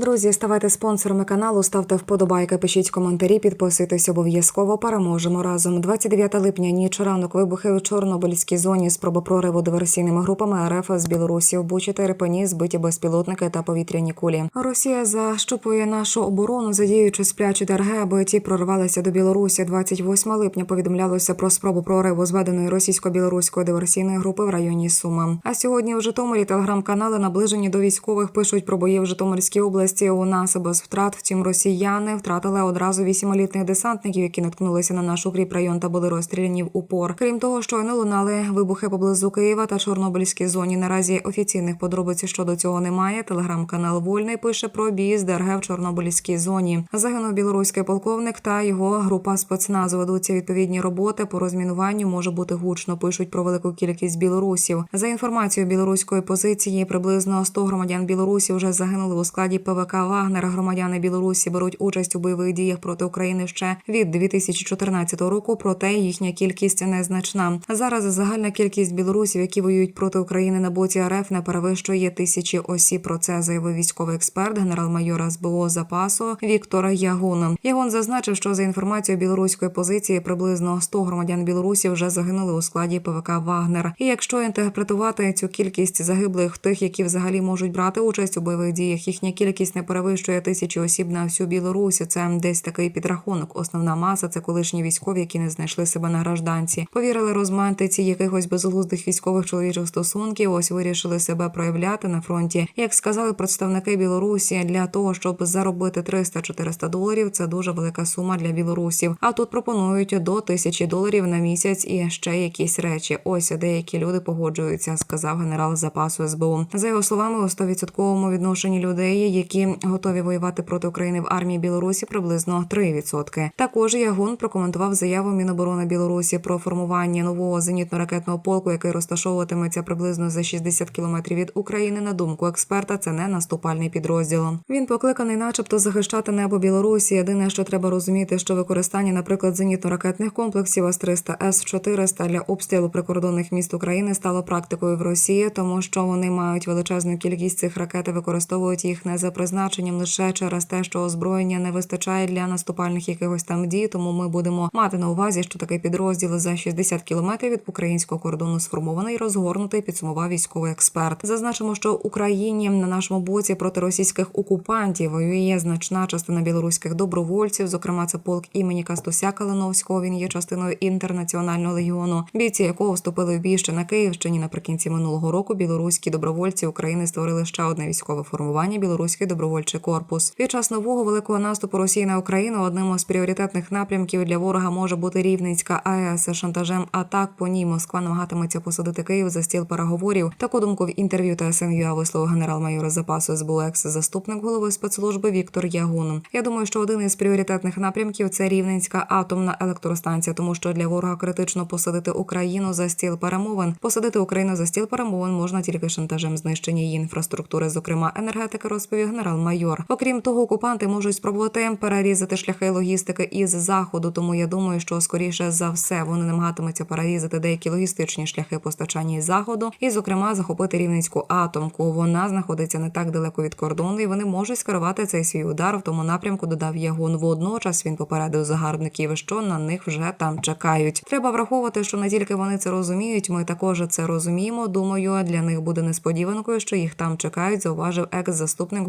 Друзі, ставайте спонсорами каналу, ставте вподобайки, пишіть коментарі, підписуйтесь обов'язково. Переможемо разом. 29 липня, ніч ранок, вибухи у Чорнобильській зоні, спроба прориву диверсійними групами РФ з Білорусі в Бучі та Ірпені, збиті безпілотники та повітряні кулі. Росія защупує нашу оборону, задіючи сплячі ДРГ, аби ті прорвалися до Білорусі. 28 липня повідомлялося про спробу прориву зведеної російсько-білоруської диверсійної групи в районі Сума. А сьогодні в Житомирі телеграм-канали наближені до військових пишуть про бої в Житомирській області. У нас без втрат. Втім, росіяни втратили одразу вісімилітних десантників, які наткнулися на наш укріп район та були розстріляні в упор. Крім того, щойно лунали вибухи поблизу Києва та Чорнобильській зоні. Наразі офіційних подробиць щодо цього немає. Телеграм-канал Вольний пише про бій з ДРГ в Чорнобильській зоні. Загинув білоруський полковник та його група спецназу. Ведуться відповідні роботи по розмінуванню. Може бути гучно. Пишуть про велику кількість білорусів. За інформацією білоруської позиції, приблизно 100 громадян Білорусі вже загинули у складі ПВК Вагнера. Громадяни Білорусі беруть участь у бойових діях проти України ще від 2014 року. Проте їхня кількість незначна. Зараз загальна кількість білорусів, які воюють проти України на боці РФ, не перевищує тисячі осіб. Про це заявив військовий експерт, генерал-майор СБО запасу Віктор Ягун. Ягун зазначив, що за інформацією білоруської позиції приблизно 100 громадян Білорусі вже загинули у складі ПВК Вагнер. І якщо інтерпретувати цю кількість загиблих, тих, які взагалі можуть брати участь у бойових діях, їхня кількість не перевищує тисячі осіб на всю Білорусі. Це десь такий підрахунок. Основна маса це колишні військові, які не знайшли себе на гражданці. Повірили розмантиці якихось безглуздих військових чоловічих стосунків. Ось вирішили себе проявляти на фронті. Як сказали представники Білорусі, для того, щоб заробити 300-400 доларів, це дуже велика сума для білорусів. А тут пропонують до тисячі доларів на місяць і ще якісь речі. Ось деякі люди погоджуються, сказав генерал запасу СБУ. За його словами, у 100% відношенні людей, які готові воювати проти України в армії Білорусі, приблизно 3%. Також Ягун прокоментував заяву Міноборони Білорусі про формування нового зенітно-ракетного полку, який розташовуватиметься приблизно за 60 кілометрів від України. На думку експерта, це не наступальний підрозділ. Він покликаний, начебто, захищати небо Білорусі. Єдине, що треба розуміти, що використання, наприклад, зенітно-ракетних комплексів С-300, С-400 для обстрілу прикордонних міст України стало практикою в Росії, тому що вони мають величезну кількість цих ракет і використовують їх не за призначенням лише через те, що озброєння не вистачає для наступальних якихось там дій. Тому ми будемо мати на увазі, що такий підрозділ за 60 кілометрів від українського кордону сформований, розгорнутий, підсумував військовий експерт. Зазначимо, що Україні на нашому боці проти російських окупантів воює значна частина білоруських добровольців. Зокрема, це полк імені Кастуся Калиновського. Він є частиною інтернаціонального легіону, бійці якого вступили в бій ще на Київщині. Наприкінці минулого року білоруські добровольці України створили ще одне військове формування білоруський добровольчий корпус. Під час нового великого наступу Росії на Україну одним із пріоритетних напрямків для ворога може бути Рівненська АЕС шантажем атак. По ній Москва намагатиметься посадити Київ за стіл переговорів. Таку думку в інтерв'ю ТСНЮА висловив генерал-майор запасу СБУ екс заступник голови спецслужби Віктор Ягун. Я думаю, що один із пріоритетних напрямків це Рівненська атомна електростанція, тому що для ворога критично посадити Україну за стіл перемовин. Посадити Україну за стіл перемовин можна тільки шантажем знищення її інфраструктури, зокрема енергетики, розповів генерал-майор. Окрім того, окупанти можуть спробувати перерізати шляхи логістики із заходу. Тому я думаю, що скоріше за все вони намагатимуться перерізати деякі логістичні шляхи постачання із заходу, і, зокрема, захопити рівненську атомку. Вона знаходиться не так далеко від кордону, і вони можуть скерувати цей свій удар в тому напрямку. Додав Ягун. Водночас він попередив загарбників, що на них вже там чекають. Треба враховувати, що не тільки вони це розуміють. Ми також це розуміємо. Думаю, для них буде несподіванкою, що їх там чекають. Зауважив екс-заступник